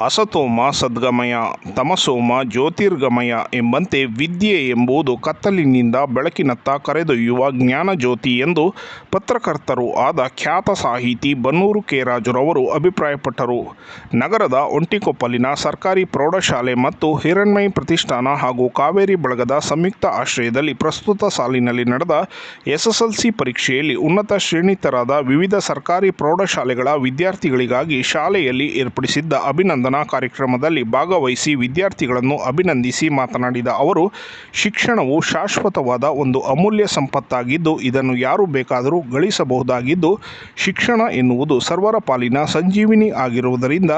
ಅಸತೋಮ ಸದ್ಗಮಯ, ತಮಸೋಮ ಜ್ಯೋತಿರ್ಗಮಯ ಎಂಬಂತೆ ವಿದ್ಯೆ ಎಂಬುದು ಕತ್ತಲಿನಿಂದ ಬೆಳಕಿನತ್ತ ಕರೆದೊಯ್ಯುವ ಜ್ಞಾನಜ್ಯೋತಿ ಎಂದು ಪತ್ರಕರ್ತರು ಆದ ಖ್ಯಾತ ಸಾಹಿತಿ ಬನ್ನೂರು ಕೆ. ರಾಜುರವರು ಅಭಿಪ್ರಾಯಪಟ್ಟರು. ನಗರದ ಒಂಟಿಕೊಪ್ಪಲಿನ ಸರ್ಕಾರಿ ಪ್ರೌಢಶಾಲೆ ಮತ್ತು ಹಿರಣ್ಮಯ ಪ್ರತಿಷ್ಠಾನ ಹಾಗೂ ಕಾವೇರಿ ಬಳಗದ ಸಂಯುಕ್ತ ಆಶ್ರಯದಲ್ಲಿ ಪ್ರಸ್ತುತ ಸಾಲಿನಲ್ಲಿ ನಡೆದ ಎಸ್ಎಸ್ಎಲ್ಸಿ ಪರೀಕ್ಷೆಯಲ್ಲಿ ಉನ್ನತ ಶ್ರೇಣಿತರಾದ ವಿವಿಧ ಸರ್ಕಾರಿ ಪ್ರೌಢಶಾಲೆಗಳ ವಿದ್ಯಾರ್ಥಿಗಳಿಗಾಗಿ ಶಾಲೆಯಲ್ಲಿ ಏರ್ಪಡಿಸಿದ್ದ ಅಭಿನಂದನಾ ಕಾರ್ಯಕ್ರಮದಲ್ಲಿ ಭಾಗವಹಿಸಿ ವಿದ್ಯಾರ್ಥಿಗಳನ್ನು ಅಭಿನಂದಿಸಿ ಮಾತನಾಡಿದ ಅವರು, ಶಿಕ್ಷಣವು ಶಾಶ್ವತವಾದ ಒಂದು ಅಮೂಲ್ಯ ಸಂಪತ್ತಾಗಿದ್ದು, ಇದನ್ನು ಯಾರು ಬೇಕಾದರೂ ಗಳಿಸಬಹುದಾಗಿದ್ದು, ಶಿಕ್ಷಣ ಎನ್ನುವುದು ಸರ್ವರ ಪಾಲಿನ ಸಂಜೀವಿನಿ ಆಗಿರುವುದರಿಂದ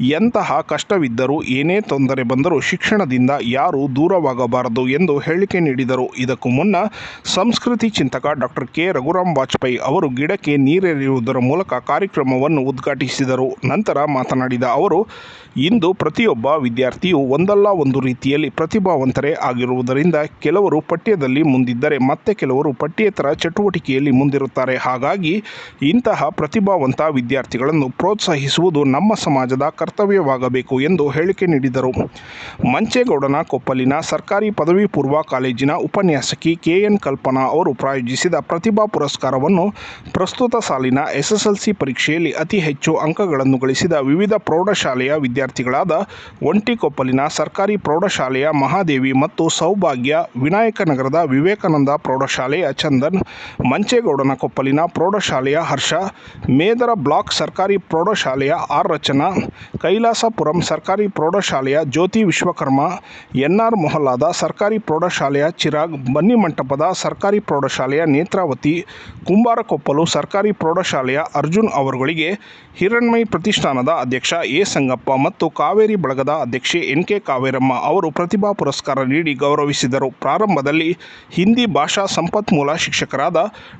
ಎಂತಹ ಕಷ್ಟವಿದ್ದರೂ ಏನೇ ತೊಂದರೆ ಬಂದರೂ ಶಿಕ್ಷಣದಿಂದ ಯಾರೂ ದೂರವಾಗಬಾರದು ಎಂದು ಹೇಳಿಕೆ ನೀಡಿದರು. ಇದಕ್ಕೂ ಮುನ್ನ ಸಂಸ್ಕೃತಿ ಚಿಂತಕ ಡಾಕ್ಟರ್ ಕೆ. ರಘುರಾಮ್ ವಾಜಪೇಯಿ ಅವರು ಗಿಡಕ್ಕೆ ನೀರೆರೆಯುವುದರ ಮೂಲಕ ಕಾರ್ಯಕ್ರಮವನ್ನು ಉದ್ಘಾಟಿಸಿದರು. ನಂತರ ಮಾತನಾಡಿದ ಅವರು ಇಂದು ಪ್ರತಿಯೊಬ್ಬ ವಿದ್ಯಾರ್ಥಿಯು ಒಂದಲ್ಲ ಒಂದು ರೀತಿಯಲ್ಲಿ ಪ್ರತಿಭಾವಂತರೇ ಆಗಿರುವುದರಿಂದ ಕೆಲವರು ಪಠ್ಯದಲ್ಲಿ ಮುಂದಿದ್ದರೆ ಮತ್ತೆ ಕೆಲವರು ಪಠ್ಯೇತರ ಚಟುವಟಿಕೆಯಲ್ಲಿ ಮುಂದಿರುತ್ತಾರೆ. ಹಾಗಾಗಿ ಇಂತಹ ಪ್ರತಿಭಾವಂತ ವಿದ್ಯಾರ್ಥಿಗಳನ್ನು ಪ್ರೋತ್ಸಾಹಿಸುವುದು ನಮ್ಮ ಸಮಾಜದ ಕರ್ತವ್ಯವಾಗಬೇಕು ಎಂದು ಹೇಳಿಕೆ ನೀಡಿದರು. ಮಂಚೇಗೌಡನ ಕೊಪ್ಪಲಿನ ಸರ್ಕಾರಿ ಪದವಿ ಪೂರ್ವ ಕಾಲೇಜಿನ ಉಪನ್ಯಾಸಕಿ ಕೆಎನ್ ಕಲ್ಪನಾ ಅವರು ಪ್ರಾಯೋಜಿಸಿದ ಪ್ರತಿಭಾ ಪುರಸ್ಕಾರವನ್ನು ಪ್ರಸ್ತುತ ಸಾಲಿನ ಎಸ್ಎಸ್ಎಲ್ಸಿ ಪರೀಕ್ಷೆಯಲ್ಲಿ ಅತಿ ಹೆಚ್ಚು ಅಂಕಗಳನ್ನು ಗಳಿಸಿದ ವಿವಿಧ ಪ್ರೌಢಶಾಲೆಯ ವಿದ್ಯಾರ್ಥಿಗಳಾದ ಒಂಟಿಕೊಪ್ಪಲಿನ ಸರ್ಕಾರಿ ಪ್ರೌಢಶಾಲೆಯ ಮಹಾದೇವಿ ಮತ್ತು ಸೌಭಾಗ್ಯ ವಿನಾಯಕನಗರದ ವಿವೇಕಾನಂದ ಪ್ರೌಢಶಾಲೆಯ ಚಂದನ್, ಮಂಚೇಗೌಡನ ಕೊಪ್ಪಲಿನ ಪ್ರೌಢಶಾಲೆಯ ಹರ್ಷ, ಮೇದರ ಬ್ಲಾಕ್ ಸರ್ಕಾರಿ ಪ್ರೌಢಶಾಲೆಯ ಆರ್ ರಚನಾ, ಕೈಲಾಸಪುರಂ ಸರ್ಕಾರಿ ಪ್ರೌಢಶಾಲೆಯ ಜ್ಯೋತಿ ವಿಶ್ವಕರ್ಮ ಎನ್ಆರ್ ಮೊಹಲ್ಲಾದ ಸರ್ಕಾರಿ ಪ್ರೌಢಶಾಲೆಯ ಚಿರಾಗ್ ಬನ್ನಿಮಂಟಪದ ಸರ್ಕಾರಿ ಪ್ರೌಢಶಾಲೆಯ ನೇತ್ರಾವತಿ, ಕುಂಬಾರಕೊಪ್ಪಲು ಸರ್ಕಾರಿ ಪ್ರೌಢಶಾಲೆಯ ಅರ್ಜುನ್ ಅವರುಗಳಿಗೆ ಹಿರಣ್ಮಯಿ ಪ್ರತಿಷ್ಠಾನದ ಅಧ್ಯಕ್ಷ ಎ ಸಂಗಪ್ಪ. ಮತ್ತು ಕಾವೇರಿ ಬಳಗದ ಅಧ್ಯಕ್ಷೆ ಎನ್ ಕೆ ಕಾವೇರಮ್ಮ ಅವರು ಪ್ರತಿಭಾ ಪುರಸ್ಕಾರ ನೀಡಿ ಗೌರವಿಸಿದರು. ಪ್ರಾರಂಭದಲ್ಲಿ ಹಿಂದಿ ಭಾಷಾ ಸಂಪನ್ಮೂಲ ಶಿಕ್ಷಕರಾದ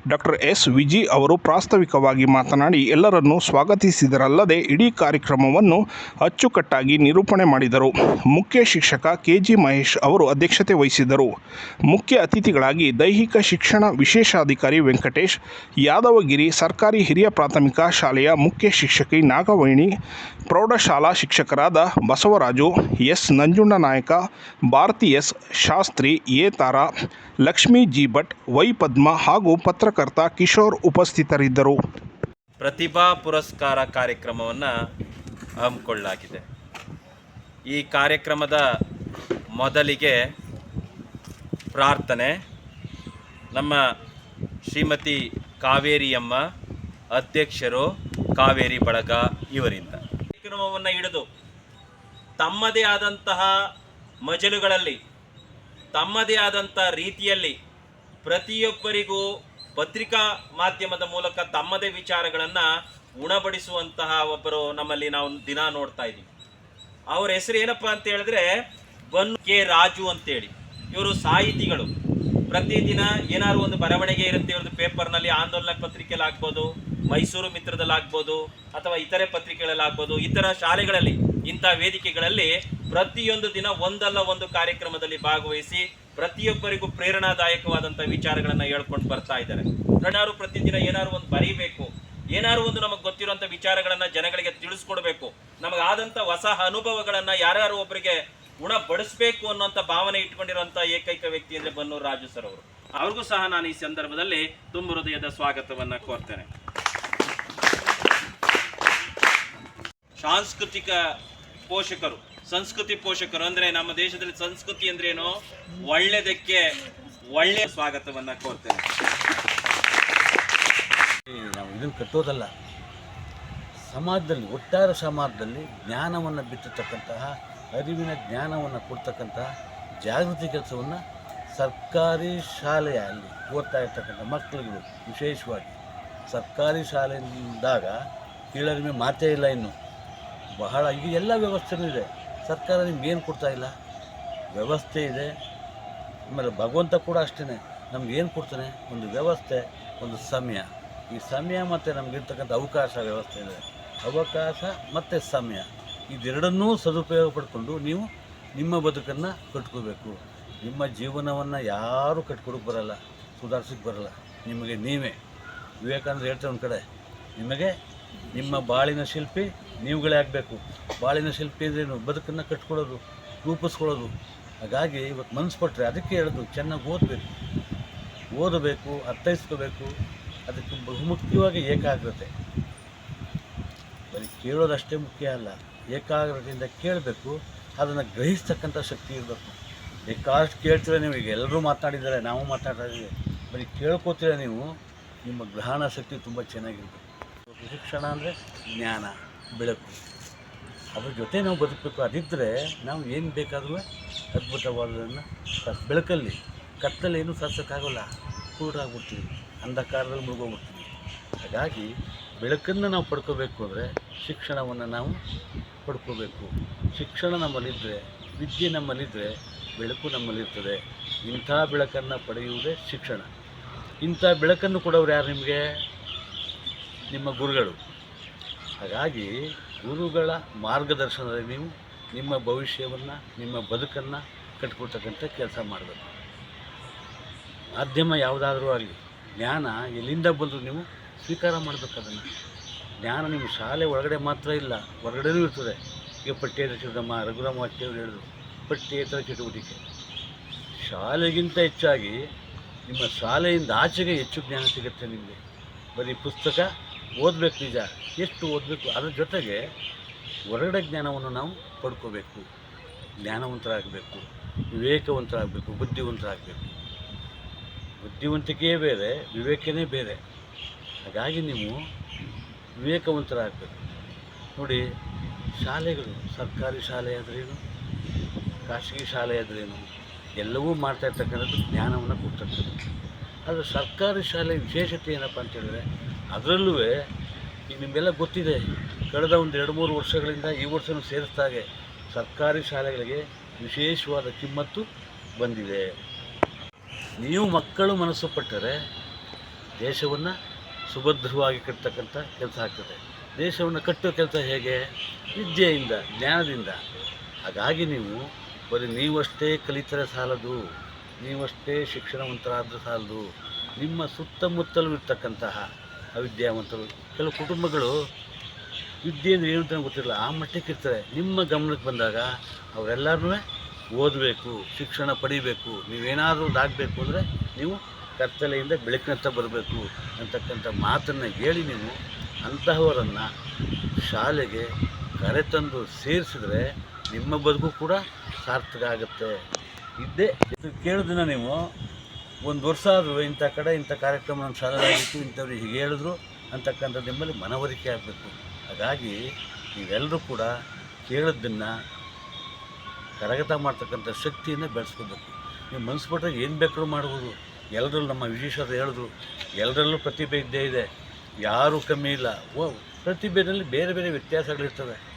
ಡಾಕ್ಟರ್ ಎಸ್ ವಿಜಿ ಅವರು ಪ್ರಾಸ್ತಾವಿಕವಾಗಿ ಮಾತನಾಡಿ, ಎಲ್ಲರನ್ನೂ ಸ್ವಾಗತಿಸಿದರಲ್ಲದೆ ಇಡೀ ಕಾರ್ಯಕ್ರಮವನ್ನು ಅಚ್ಚುಕಟ್ಟಾಗಿ ನಿರೂಪಣೆ ಮಾಡಿದರು. ಮುಖ್ಯ ಶಿಕ್ಷಕ ಕೆಜಿ ಮಹೇಶ್ ಅವರು ಅಧ್ಯಕ್ಷತೆ ವಹಿಸಿದರು. ಮುಖ್ಯ ಅತಿಥಿಗಳಾಗಿ ದೈಹಿಕ ಶಿಕ್ಷಣ ವಿಶೇಷಾಧಿಕಾರಿ ವೆಂಕಟೇಶ್, ಯಾದವಗಿರಿ ಸರ್ಕಾರಿ ಹಿರಿಯ ಪ್ರಾಥಮಿಕ ಶಾಲೆಯ ಮುಖ್ಯ ಶಿಕ್ಷಕಿ ನಾಗವೇಣಿ, ಪ್ರೌಢಶಾಲಾ ಶಿಕ್ಷಕರಾದ Basavaraju, S. Nanjunda Nayaka, Bharathi S. Shastri, A. Tara, Lakshmi G. Bhat, Y. Padma ಹಾಗೂ ಪತ್ರಕರ್ತ ಕಿಶೋರ್ ಉಪಸ್ಥಿತರಿದ್ದರು. ಪ್ರತಿಭಾ ಪುರಸ್ಕಾರ ಕಾರ್ಯಕ್ರಮವನ್ನು ಹಮ್ಮಿಕೊಳ್ಳಲಾಗಿದೆ. ಈ ಕಾರ್ಯಕ್ರಮದ ಮೊದಲಿಗೆ ಪ್ರಾರ್ಥನೆ. ನಮ್ಮ ಶ್ರೀಮತಿ ಕಾವೇರಿಯಮ್ಮ ಅಧ್ಯಕ್ಷರು ಕಾವೇರಿ ಬಳಗ ಇವರಿಂದ. ಕಾರ್ಯಕ್ರಮವನ್ನು ಹಿಡಿದು ತಮ್ಮದೇ ಆದಂತಹ ಮಜಲುಗಳಲ್ಲಿ, ತಮ್ಮದೇ ಆದಂಥ ರೀತಿಯಲ್ಲಿ ಪ್ರತಿಯೊಬ್ಬರಿಗೂ ಪತ್ರಿಕಾ ಮಾಧ್ಯಮದ ಮೂಲಕ ತಮ್ಮದೇ ವಿಚಾರಗಳನ್ನು ಉಣಬಡಿಸುವಂತಹ ಒಬ್ಬರು ನಮ್ಮಲ್ಲಿ ನಾವು ದಿನ ನೋಡ್ತಾ ಇದ್ದೀವಿ. ಅವರ ಹೆಸರು ಏನಪ್ಪ ಅಂತ ಹೇಳಿದ್ರೆ ಬನ್ ಕೆ ರಾಜು ಅಂತೇಳಿ. ಇವರು ಸಾಹಿತಿಗಳು. ಪ್ರತಿದಿನ ಏನಾದ್ರು ಒಂದು ಬರವಣಿಗೆ ಇರುತ್ತೆ ಇವ್ರದ್ದು ಪೇಪರ್ನಲ್ಲಿ ಆಂದೋಲನ ಪತ್ರಿಕೆಯಲ್ಲಿ ಆಗ್ಬೋದು ಮೈಸೂರು ಮಿತ್ರದಲ್ಲಾಗ್ಬೋದು ಅಥವಾ ಇತರೆ ಪತ್ರಿಕೆಗಳಲ್ಲಾಗ್ಬೋದು, ಇತರ ಶಾಲೆಗಳಲ್ಲಿ ಇಂಥ ವೇದಿಕೆಗಳಲ್ಲಿ ಪ್ರತಿಯೊಂದು ದಿನ ಒಂದಲ್ಲ ಒಂದು ಕಾರ್ಯಕ್ರಮದಲ್ಲಿ ಭಾಗವಹಿಸಿ ಪ್ರತಿಯೊಬ್ಬರಿಗೂ ಪ್ರೇರಣಾದಾಯಕವಾದಂಥ ವಿಚಾರಗಳನ್ನು ಹೇಳ್ಕೊಂಡು ಬರ್ತಾ ಇದ್ದಾರೆ. ಏನಾದ್ರು ಪ್ರತಿದಿನ ಏನಾದ್ರು ಒಂದು ಬರೀಬೇಕು, ಏನಾದ್ರು ಒಂದು ನಮಗೆ ಗೊತ್ತಿರುವಂಥ ವಿಚಾರಗಳನ್ನು ಜನಗಳಿಗೆ ತಿಳಿಸ್ಕೊಡ್ಬೇಕು ನಮಗಾದಂಥ ಹೊಸ ಅನುಭವಗಳನ್ನು ಯಾರ್ಯಾರು ಒಬ್ಬರಿಗೆ ಗುಣಪಡಿಸ್ಬೇಕು ಅನ್ನೋಂಥ ಭಾವನೆ ಇಟ್ಕೊಂಡಿರುವಂಥ ಏಕೈಕ ವ್ಯಕ್ತಿ ಅಂದರೆ ಬನ್ನೂರು ರಾಜು ಸರ್ ಅವರು. ಅವ್ರಿಗೂ ಸಹ ನಾನು ಈ ಸಂದರ್ಭದಲ್ಲಿ ತುಂಬ ಹೃದಯದ ಸ್ವಾಗತವನ್ನು ಕೋರ್ತೇನೆ. ಸಾಂಸ್ಕೃತಿಕ ಪೋಷಕರು, ಸಂಸ್ಕೃತಿ ಪೋಷಕರು ಅಂದ್ರೆ ನಮ್ಮ ದೇಶದಲ್ಲಿ ಸಂಸ್ಕೃತಿ ಅಂದ್ರೇನು? ಒಳ್ಳೆದಕ್ಕೆ ಒಳ್ಳೆಯ ಸ್ವಾಗತವನ್ನ ಕೋರ್ತೇನೆ. ನಾವು ಇದನ್ನು ಕಟ್ಟೋದಲ್ಲ. ಸಮಾಜದಲ್ಲಿ, ಒಟ್ಟಾರೆ ಸಮಾಜದಲ್ಲಿ ಜ್ಞಾನವನ್ನು ಬಿತ್ತತಕ್ಕಂತಹ, ಅರಿವಿನ ಜ್ಞಾನವನ್ನು ಕೊಡ್ತಕ್ಕಂತಹ ಜಾಗೃತಿ ಕೆಲಸವನ್ನು ಸರ್ಕಾರಿ ಶಾಲೆಯಲ್ಲಿ ಓದ್ತಾ ಇರ್ತಕ್ಕಂಥ ಮಕ್ಕಳುಗಳು ವಿಶೇಷವಾಗಿ. ಸರ್ಕಾರಿ ಶಾಲೆಯಿಂದಾಗ ಕೀಳರಿಮೆ ಮಾತೇ ಇಲ್ಲ ಇನ್ನು. ಬಹಳ ಈಗ ಎಲ್ಲ ವ್ಯವಸ್ಥೆನೂ ಇದೆ. ಸರ್ಕಾರ ನಿಮ್ಗೇನು ಏನು ಕೊಡ್ತಾ ಇಲ್ಲ? ವ್ಯವಸ್ಥೆ ಇದೆ. ಆಮೇಲೆ ಭಗವಂತ ಕೂಡ ಅಷ್ಟೇ ನಮ್ಗೇನು ಕೊಡ್ತಾನೆ? ಒಂದು ವ್ಯವಸ್ಥೆ, ಒಂದು ಸಮಯ. ಈ ಸಮಯ ಮತ್ತು ನಮಗಿರ್ತಕ್ಕಂಥ ಅವಕಾಶ ವ್ಯವಸ್ಥೆ ಇದೆ. ಅವಕಾಶ ಮತ್ತು ಸಮಯ. ಇದೆರಡನ್ನೂ ಸದುಪಯೋಗ ಪಡ್ಕೊಂಡು ನೀವು ನಿಮ್ಮ ಬದುಕನ್ನು ಕಟ್ಕೋಬೇಕು. ನಿಮ್ಮ ಜೀವನವನ್ನು ಯಾರೂ ಕಟ್ಕೊಡಕ್ಕೆ ಬರಲ್ಲ ಸುಧಾರಿಸಕ್ಕೆ ಬರಲ್ಲ. ನಿಮಗೆ ನೀವೇ. ವಿವೇಕಾನಂದ ಹೇಳ್ತೇವೆ ಒಂದು ಕಡೆ, ನಿಮಗೆ ನಿಮ್ಮ ಬಾಳಿನ ಶಿಲ್ಪಿ ನೀವುಗಳೇ ಆಗಬೇಕು. ಬಾಳಿನ ಶಿಲ್ಪಿ ಅಂದ್ರೇನು ಬದುಕನ್ನು ಕಟ್ಕೊಳ್ಳೋದು, ರೂಪಿಸ್ಕೊಳ್ಳೋದು. ಹಾಗಾಗಿ ಇವತ್ತು ಮನಸ್ಸು ಕೊಟ್ಟರೆ ಅದಕ್ಕೆ ಹೇಳೋದು, ಚೆನ್ನಾಗಿ ಓದಬೇಕು. ಓದಬೇಕು, ಅರ್ಥೈಸ್ಕೋಬೇಕು. ಅದಕ್ಕೆ ಬಹುಮುಖ್ಯವಾಗಿ ಏಕಾಗ್ರತೆ. ಬರೀ ಕೇಳೋದಷ್ಟೇ ಮುಖ್ಯ ಅಲ್ಲ, ಏಕಾಗ್ರತೆಯಿಂದ ಕೇಳಬೇಕು, ಅದನ್ನು ಗ್ರಹಿಸ್ತಕ್ಕಂಥ ಶಕ್ತಿ ಇರಬೇಕು. ಬೇಕಾಷ್ಟು ಕೇಳ್ತೀರ ನೀವು, ಈಗ ಎಲ್ಲರೂ ಮಾತಾಡಿದ್ದಾರೆ, ನಾವು ಮಾತಾಡ್ತಾ ಬರೀ ಕೇಳ್ಕೋತೀರ ನೀವು, ನಿಮ್ಮ ಗ್ರಹಣ ಶಕ್ತಿ ತುಂಬ ಚೆನ್ನಾಗಿರ್ಬೇಕು. ಶಿಕ್ಷಣ ಅಂದರೆ ಜ್ಞಾನ. ಬೆಳಕು. ಅದ್ರ ಜೊತೆ ನಾವು ಬದುಕಬೇಕು. ಅದಿದ್ದರೆ ನಾವು ಏನು ಬೇಕಾದರೂ ಅದ್ಭುತವಾದದನ್ನು ಬೆಳಕಲ್ಲಿ ಕತ್ತಲ್ಲಿ ಏನೂ ಸಾಧಿಸೋಕ್ಕಾಗಲ್ಲ. ಕೂಡಾಗ್ಬಿಡ್ತೀವಿ ಅಂಧಕಾರದಲ್ಲಿ ಮುಳುಗೋಗ್ಬಿಡ್ತೀವಿ. ಹಾಗಾಗಿ ಬೆಳಕನ್ನು ನಾವು ಪಡ್ಕೋಬೇಕು ಅಂದರೆ ಶಿಕ್ಷಣವನ್ನು ನಾವು ಪಡ್ಕೋಬೇಕು. ಶಿಕ್ಷಣ ನಮ್ಮಲ್ಲಿದ್ದರೆ ವಿದ್ಯೆ ನಮ್ಮಲ್ಲಿದ್ದರೆ ಬೆಳಕು ನಮ್ಮಲ್ಲಿರ್ತದೆ. ಇಂಥ ಬೆಳಕನ್ನು ಪಡೆಯುವುದೇ ಶಿಕ್ಷಣ. ಇಂಥ ಬೆಳಕನ್ನು ಕೊಡೋರು ಯಾರು ನಿಮಗೆ? ನಿಮ್ಮ ಗುರುಗಳು. ಹಾಗಾಗಿ ಗುರುಗಳ ಮಾರ್ಗದರ್ಶನದಲ್ಲಿ ನೀವು ನಿಮ್ಮ ಭವಿಷ್ಯವನ್ನು, ನಿಮ್ಮ ಬದುಕನ್ನು ಕಟ್ಟಿಕೊಡ್ತಕ್ಕಂಥ ಕೆಲಸ ಮಾಡಬೇಕು. ಮಾಧ್ಯಮ ಯಾವುದಾದ್ರೂ ಆಗಲಿ, ಜ್ಞಾನ ಎಲ್ಲಿಂದ ಬಂದರೂ ನೀವು ಸ್ವೀಕಾರ ಮಾಡಬೇಕು ಅದನ್ನು. ಜ್ಞಾನ ನಿಮ್ಮ ಶಾಲೆ ಒಳಗಡೆ ಮಾತ್ರ ಇಲ್ಲ, ಹೊರಗಡೆನೂ ಇರ್ತದೆ. ಈಗ ಪಠ್ಯೇತರ ಚಟುವಟಿಕೆ ರಘುರಾಮ ಅಚ್ಚೆಯವರು ಹೇಳಿದ್ರು ಪಠ್ಯೇತರ ಚಟುವಟಿಕೆ. ಶಾಲೆಗಿಂತ ಹೆಚ್ಚಾಗಿ ನಿಮ್ಮ ಶಾಲೆಯಿಂದ ಆಚೆಗೆ ಹೆಚ್ಚು ಜ್ಞಾನ ಸಿಗುತ್ತೆ ನಿಮಗೆ. ಬರೀ ಪುಸ್ತಕ ಓದಬೇಕು ನಿಜ ಎಷ್ಟು ಓದಬೇಕು? ಅದ್ರ ಜೊತೆಗೆ ಹೊರಗಡೆ ಜ್ಞಾನವನ್ನು ನಾವು ಪಡ್ಕೋಬೇಕು. ಜ್ಞಾನವಂತರಾಗಬೇಕು. ವಿವೇಕವಂತರಾಗಬೇಕು, ಬುದ್ಧಿವಂತರಾಗಬೇಕು. ಬುದ್ಧಿವಂತಿಕೆಯೇ ಬೇರೆ, ವಿವೇಕನೇ ಬೇರೆ. ಹಾಗಾಗಿ ನೀವು ವಿವೇಕವಂತರಾಗಬೇಕು. ನೋಡಿ, ಶಾಲೆಗಳು, ಸರ್ಕಾರಿ ಶಾಲೆ ಆದ್ರೇನು, ಖಾಸಗಿ ಶಾಲೆ ಆದ್ರೇನು, ಎಲ್ಲವೂ ಮಾಡ್ತಾ ಇರ್ತಕ್ಕಂಥದ್ದು ಜ್ಞಾನವನ್ನು ಕೊಡ್ತಕ್ಕಂಥದ್ದು. ಆದರೆ ಸರ್ಕಾರಿ ಶಾಲೆ ವಿಶೇಷತೆ ಏನಪ್ಪ ಅಂತ ಹೇಳಿದ್ರೆ ಅದರಲ್ಲೂ ಈಗ ನಿಮಗೆಲ್ಲ ಗೊತ್ತಿದೆ, ಕಳೆದ ಒಂದು ಎರಡು ಮೂರು ವರ್ಷಗಳಿಂದ ಈ ವರ್ಷನೂ ಸೇರಿಸ್ದಾಗೆ ಸರ್ಕಾರಿ ಶಾಲೆಗಳಿಗೆ ವಿಶೇಷವಾದ ಕಿಮ್ಮತ್ತು ಬಂದಿದೆ. ನೀವು ಮಕ್ಕಳು ಮನಸ್ಸು ಪಟ್ಟರೆ ದೇಶವನ್ನು ಸುಭದ್ರವಾಗಿ ಕಟ್ಟತಕ್ಕಂಥ ಕೆಲಸ ಆಗ್ತದೆ. ದೇಶವನ್ನು ಕಟ್ಟೋ ಕೆಲಸ ಹೇಗೆ? ವಿದ್ಯೆಯಿಂದ, ಜ್ಞಾನದಿಂದ. ಹಾಗಾಗಿ ನೀವು ಬರೀ ನೀವಷ್ಟೇ ಕಲಿತರೆ ಸಾಲದು, ನೀವಷ್ಟೇ ಶಿಕ್ಷಣವಂತರಾದರೂ ಸಾಲದು. ನಿಮ್ಮ ಸುತ್ತಮುತ್ತಲೂ ಇರ್ತಕ್ಕಂತಹ ಅವಿದ್ಯಾವಂತರು, ಕೆಲವು ಕುಟುಂಬಗಳು ವಿದ್ಯೆ ಅಂದರೆ ಏನು ಅಂತ ಗೊತ್ತಿರಲ್ಲ ಆ ಮಟ್ಟಕ್ಕೆ ಇರ್ತಾರೆ. ನಿಮ್ಮ ಗಮನಕ್ಕೆ ಬಂದಾಗ ಅವರೆಲ್ಲರೂ ಓದಬೇಕು, ಶಿಕ್ಷಣ ಪಡಿಬೇಕು, ನೀವೇನಾದರೂ ಆಗಬೇಕು ಅಂದರೆ ನೀವು ಕತ್ತಲೆಯಿಂದ ಬೆಳಕಿನತ್ತ ಬರಬೇಕು ಅಂತಕ್ಕಂಥ ಮಾತನ್ನು ಹೇಳಿ ನೀವು ಅಂತಹವರನ್ನು ಶಾಲೆಗೆ ಕರೆತಂದು ಸೇರಿಸಿದ್ರೆ ನಿಮ್ಮ ಬದುಕು ಕೂಡ ಸಾರ್ಥಕ ಆಗುತ್ತೆ. ಇದ್ದೇ ಇದು ಕೇಳಿದ್ರೆ ನೀವು ಒಂದು ವರ್ಷ ಆದರೂ ಇಂಥ ಕಡೆ ಇಂಥ ಕಾರ್ಯಕ್ರಮ ನಮ್ಮ ಶಾಲೆಯಾಗಿತ್ತು ಇಂಥವ್ರು ಹೀಗೆ ಹೇಳಿದ್ರು ಅಂತಕ್ಕಂಥದ್ದು ನಿಮ್ಮಲ್ಲಿ ಮನವರಿಕೆ ಆಗಬೇಕು. ಹಾಗಾಗಿ ನೀವೆಲ್ಲರೂ ಕೂಡ ಕೇಳಿದ್ದನ್ನು ಕರಗತ ಮಾಡ್ತಕ್ಕಂಥ ಶಕ್ತಿಯನ್ನು ಬೆಳೆಸ್ಕೋಬೇಕು. ನೀವು ಮನಸ್ಸು ಬಿಟ್ಟರೆ ಏನು ಬೇಕಾದ್ರೂ ಮಾಡ್ಬೋದು. ಎಲ್ಲರಲ್ಲೂ ನಮ್ಮ ವಿಶೇಷತೆ ಹೇಳಿದ್ರು, ಎಲ್ಲರಲ್ಲೂ ಪ್ರತಿಭೆ ಇದ್ದೇ ಇದೆ. ಯಾರೂ ಕಮ್ಮಿ ಇಲ್ಲ. ಓ, ಪ್ರತಿಭೆಯಲ್ಲಿ ಬೇರೆ ಬೇರೆ ವ್ಯತ್ಯಾಸಗಳಿರ್ತವೆ.